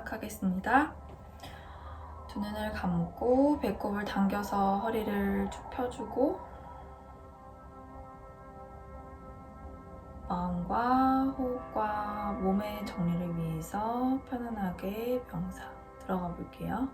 시작하겠습니다. 두 눈을 감고 배꼽을 당겨서 허리를 쭉 펴주고 마음과 호흡과 몸의 정리를 위해서 편안하게 명상 들어가 볼게요.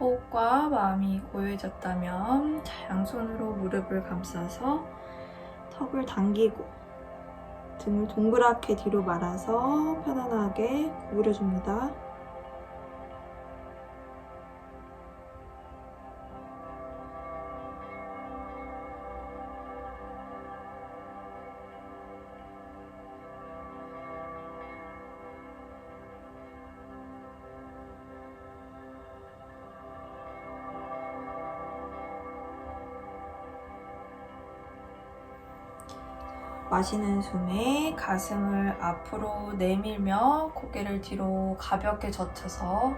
호흡과 마음이 고요해졌다면 자, 양손으로 무릎을 감싸서 턱을 당기고 등을 동그랗게 뒤로 말아서 편안하게 구부려줍니다. 마시는 숨에 가슴을 앞으로 내밀며 고개를 뒤로 가볍게 젖혀서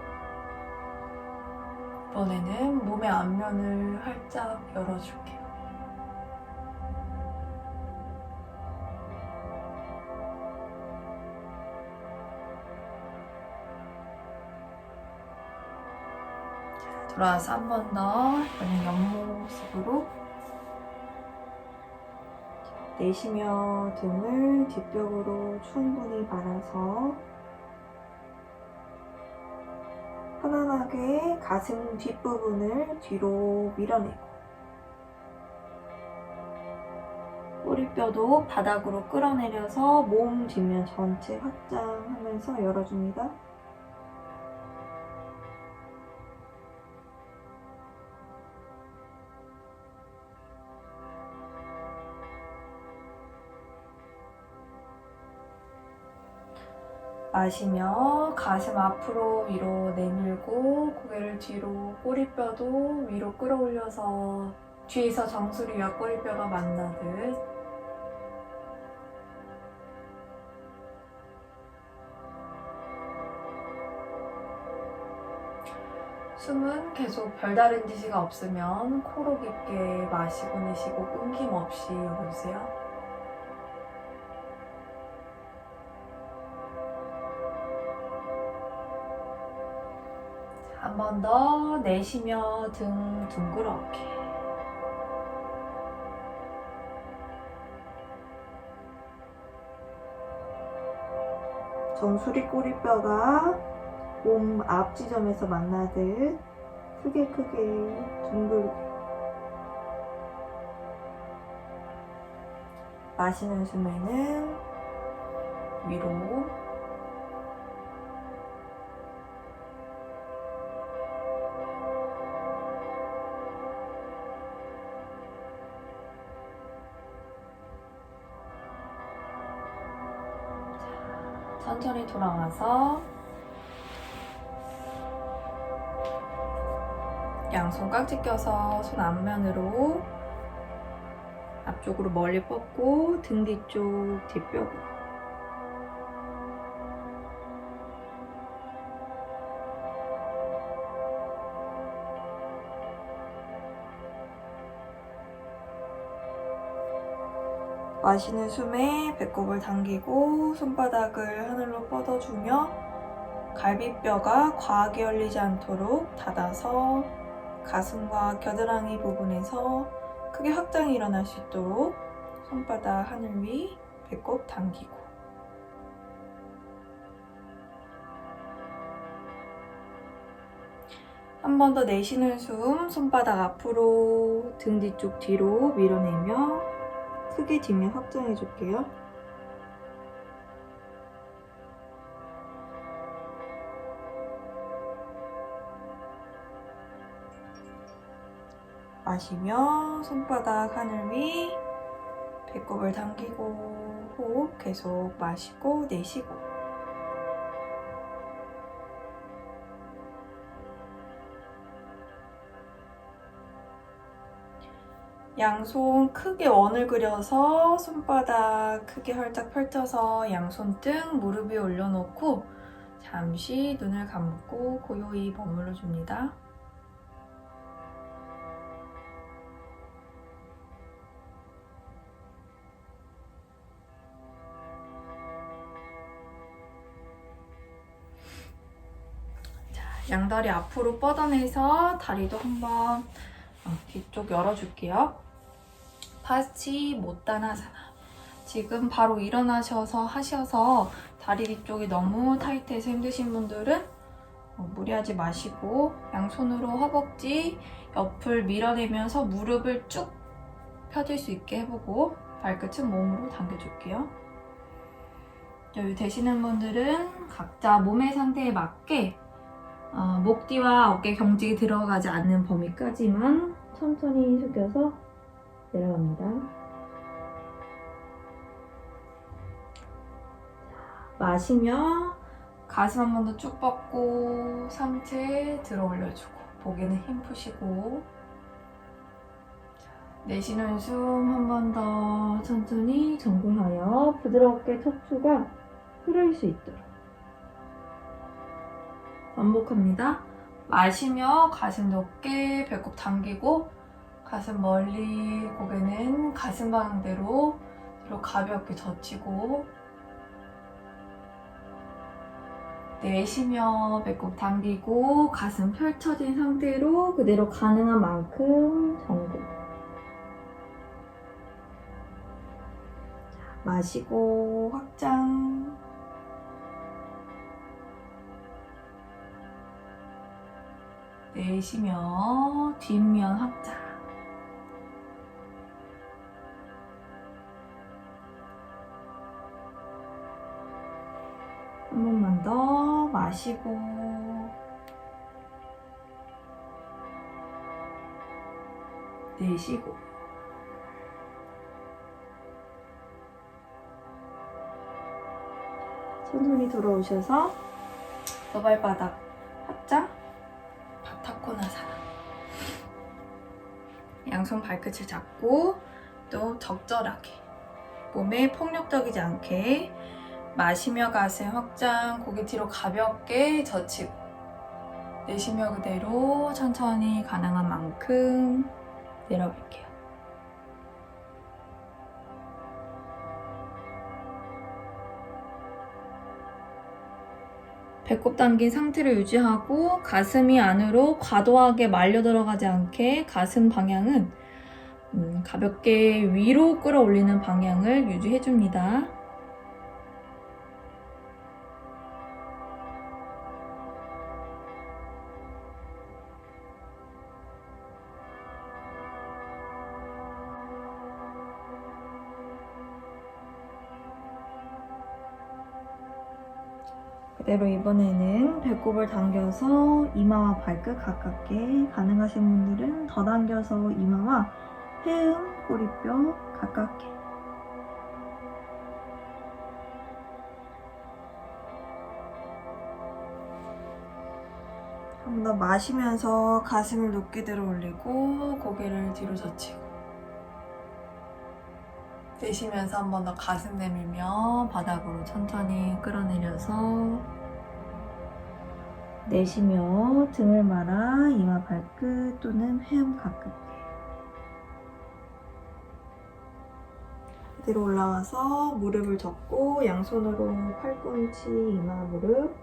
이번에는 몸의 앞면을 활짝 열어줄게요. 자, 돌아와서 한 번 더 옆모습으로 내쉬며 등을 뒷벽으로 충분히 말아서 편안하게 가슴 뒷부분을 뒤로 밀어내고 꼬리뼈도 바닥으로 끌어내려서 몸 뒷면 전체 확장하면서 열어줍니다. 마시며 가슴 앞으로 위로 내밀고 고개를 뒤로 꼬리뼈도 위로 끌어올려서 뒤에서 정수리와 꼬리뼈가 만나듯 숨은 계속 별다른 지시가 없으면 코로 깊게 마시고 내쉬고 끊김없이 열어주세요. 한 번 더 내쉬며 등 둥그렇게. 정수리 꼬리뼈가 몸 앞 지점에서 만나듯 크게 크게 둥글게 마시는 숨에는 위로 돌아와서 양손 깍지 껴서 손 앞면으로 앞쪽으로 멀리 뻗고 등 뒤쪽 뒷뼈 마시는 숨에 배꼽을 당기고 손바닥을 하늘로 뻗어주며 갈비뼈가 과하게 열리지 않도록 닫아서 가슴과 겨드랑이 부분에서 크게 확장이 일어날 수 있도록 손바닥 하늘 위 배꼽 당기고. 한 번 더 내쉬는 숨 손바닥 앞으로 등 뒤쪽 뒤로 밀어내며 크게 뒷면 확장해 줄게요. 마시며 손바닥 하늘 위 배꼽을 당기고 호흡 계속 마시고 내쉬고 양손 크게 원을 그려서 손바닥 크게 활짝 펼쳐서 양손 등 무릎 위에 올려놓고 잠시 눈을 감고 고요히 머물러 줍니다. 양다리 앞으로 뻗어내서 다리도 한번 어, 뒤쪽 열어줄게요. 파치 못다나사나. 지금 바로 일어나셔서 하셔서 다리 뒤쪽이 너무 타이트해서 힘드신 분들은 어, 무리하지 마시고 양손으로 허벅지 옆을 밀어내면서 무릎을 쭉 펴질 수 있게 해보고 발끝은 몸으로 당겨줄게요. 여기 되시는 분들은 각자 몸의 상태에 맞게 어, 목 뒤와 어깨 경직이 들어가지 않는 범위까지만 천천히 숙여서 내려갑니다. 마시며 가슴 한 번 더 쭉 뻗고 상체 들어 올려주고 목에는 힘 푸시고 내쉬는 숨 한 번 더 천천히 정굴하여 부드럽게 척추가 흐를 수 있도록 반복합니다. 마시며 가슴 높게 배꼽 당기고 가슴 멀리 고개는 가슴 방향대로 뒤로 가볍게 젖히고 내쉬며 배꼽 당기고 가슴 펼쳐진 상태로 그대로 가능한 만큼 정고 마시고 확장 내쉬며 뒷면 확장. 한 번만 더 마시고. 내쉬고. 천천히 들어오셔서 너발바닥 확장 바타코나사나 양손 발끝을 잡고 또 적절하게 몸에 폭력적이지 않게 마시며 가슴 확장 고개 뒤로 가볍게 젖히고 내쉬며 그대로 천천히 가능한 만큼 내려갈게요. 배꼽 당긴 상태를 유지하고 가슴이 안으로 과도하게 말려 들어가지 않게 가슴 방향은 음, 가볍게 위로 끌어올리는 방향을 유지해줍니다. 그대로 이번에는 배꼽을 당겨서 이마와 발끝 가깝게 가능하신 분들은 더 당겨서 이마와 해음, 꼬리뼈 가깝게. 한한번더 마시면서 가슴을 높게 들어 올리고 고개를 뒤로 젖히고. 내쉬면서 한 번 더 가슴 내밀며 바닥으로 천천히 끌어내려서 내쉬며 등을 말아 이마 발끝 또는 회음 가깝게 그대로 올라와서 무릎을 접고 양손으로 팔꿈치 이마 무릎.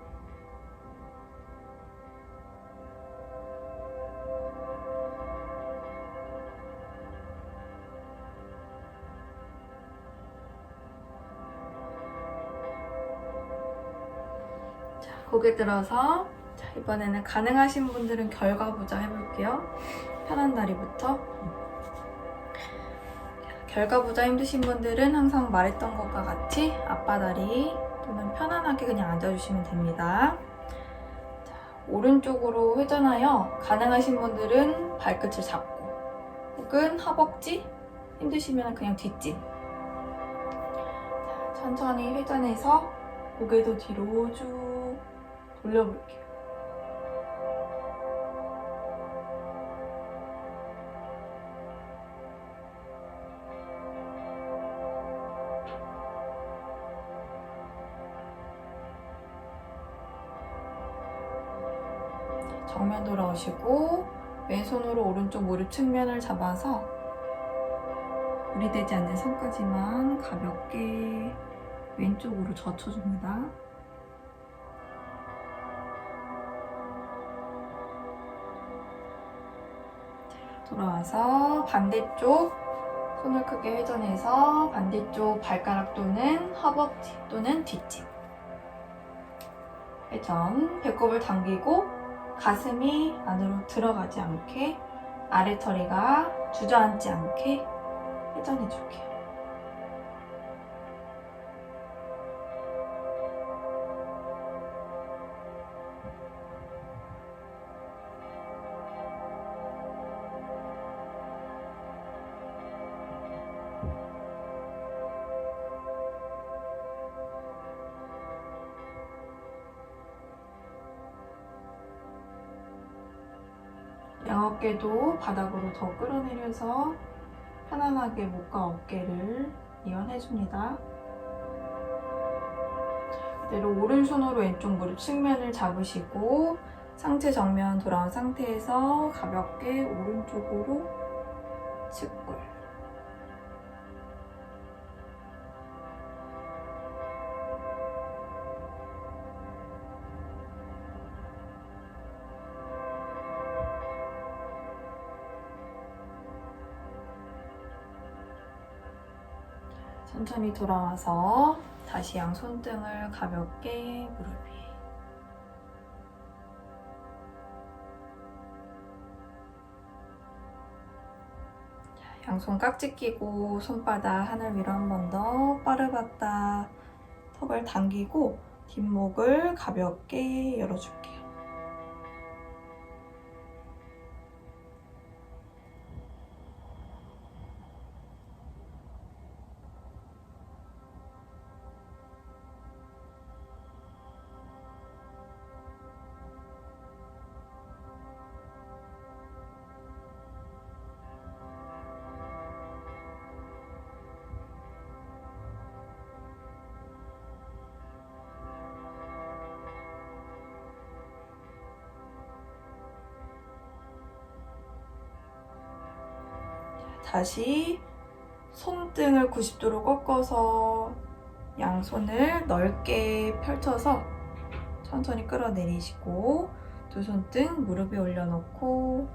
자, 고개 들어서 자, 이번에는 가능하신 분들은 결과부자 해볼게요. 편한 다리부터. 결과부자 힘드신 분들은 항상 말했던 것과 같이 앞바다리 또는 편안하게 그냥 앉아주시면 됩니다. 자, 오른쪽으로 회전하여 가능하신 분들은 발끝을 잡고 혹은 허벅지 힘드시면 그냥 뒷짐. 자, 천천히 회전해서 고개도 뒤로 쭉 돌려볼게요. 돌아오시고 왼손으로 오른쪽 무릎 측면을 잡아서 무리되지 않는 손까지만 가볍게 왼쪽으로 젖혀줍니다. 돌아와서 반대쪽 손을 크게 회전해서 반대쪽 발가락 또는 허벅지 또는 뒷집 회전 배꼽을 당기고 가슴이 안으로 들어가지 않게 아래터리가 주저앉지 않게 회전해 줄게요. 어깨도 바닥으로 더 끌어내려서 편안하게 목과 어깨를 이완해줍니다. 그대로 오른손으로 왼쪽 무릎 측면을 잡으시고 상체 정면 돌아온 상태에서 가볍게 오른쪽으로 측골. 천천히 돌아와서 다시 양 손등을 가볍게 무릎 위에. 자, 양손 깍지 끼고 손바닥 하늘 위로 한 번 더 빠르봤다 턱을 당기고 뒷목을 가볍게 열어줄게요. 다시 손등을 90도로 꺾어서 양손을 넓게 펼쳐서 천천히 끌어내리시고 두 손등 무릎 위에 올려놓고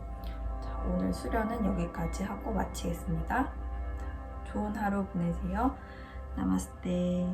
자, 오늘 수련은 여기까지 하고 마치겠습니다. 자, 좋은 하루 보내세요. 나마스테.